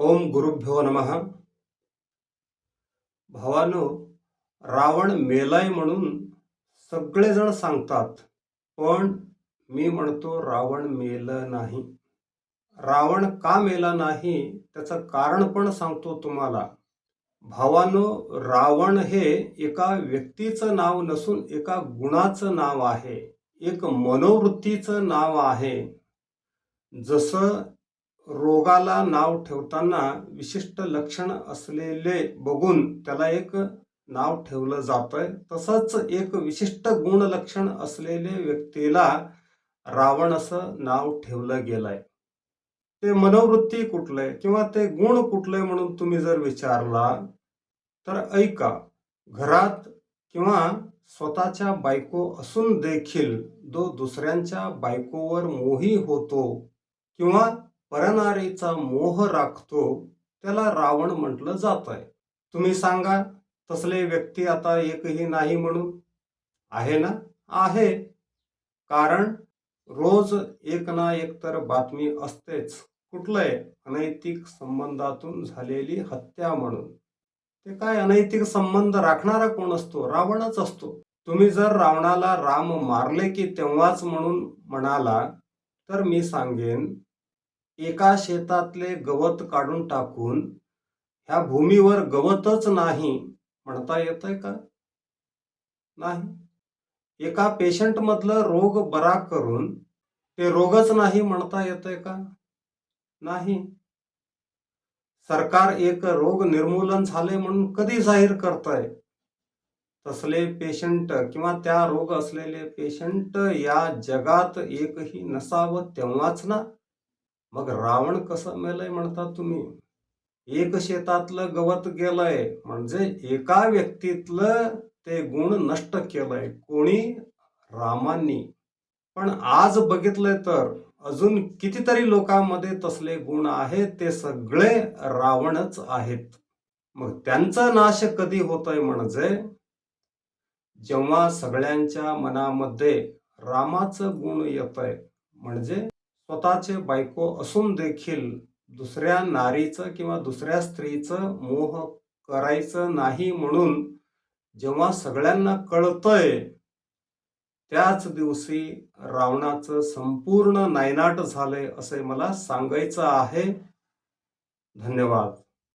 ओम गुरुभ्यो नम. भावानो रावण मेलाय म्हणून सगळेजण सांगतात पण मी म्हणतो रावण मेलं नाही. रावण का मेला नाही त्याचं कारण पण सांगतो तुम्हाला. भावानो रावण हे एका व्यक्तीचं नाव नसून एका गुणाचं नाव आहे. एक मनोवृत्तीचं नाव आहे. जसं रोगाला नाव ठेवताना विशिष्ट लक्षण असलेले बघून त्याला एक नाव ठेवलं जातंय. तसंच एक विशिष्ट गुणलक्षण असलेले व्यक्तीला रावण असं नाव ठेवलं गेलंय. ते मनोवृत्ती कुठलंय किंवा ते गुण कुठलंय म्हणून तुम्ही जर विचारला तर ऐका. घरात किंवा स्वतःच्या बायको असून देखील जो दुसऱ्यांच्या बायकोवर मोही होतो किंवा परनारीचा मोह राखतो त्याला रावण म्हटलं जात आहे तुम्ही सांगा तसले व्यक्ती आता एकही नाही म्हणून? आहे ना? आहे. कारण रोज एक ना एक तर बातमी असतेच. कुठलंय? अनैतिक संबंधातून झालेली हत्या म्हणून. ते काय अनैतिक संबंध राखणारा कोण असतो? रावणच असतो. तुम्ही जर रावणाला राम मारले की तेव्हाच म्हणून म्हणाला तर मी सांगेन एका शेतातले गवत काढून टाकून ह्या भूमीवर गवतच नाही म्हणता येतंय का? नाही. एका पेशंटमधलं रोग बरा करून ते रोगच नाही म्हणता येतंय का? नाही. सरकार एक रोग निर्मूलन झाले म्हणून कधी जाहीर करतंय? तसले पेशंट किंवा त्या रोग असलेले पेशंट या जगात एकही नसावं तेव्हाच ना? मग रावण कसं मेलंय म्हणता तुम्ही? एक शेतातलं गवत गेलंय म्हणजे एका व्यक्तीतलं ते गुण नष्ट केलंय कोणी? रामांनी. पण आज बघितलंय तर अजून कितीतरी लोकांमध्ये तसले गुण आहेत ते सगळे रावणच आहेत. मग त्यांचा नाश कधी होतोय म्हणजे? जेव्हा सगळ्यांच्या मनामध्ये रामाचं गुण येतंय म्हणजे स्वतःचे बायको असून देखील दुसऱ्या नारीचं किंवा दुसऱ्या स्त्रीचं मोह करायचं नाही म्हणून जेव्हा सगळ्यांना कळतंय त्याच दिवशी रावणाचं संपूर्ण नायनाट झालंय असे मला सांगायचं आहे. धन्यवाद.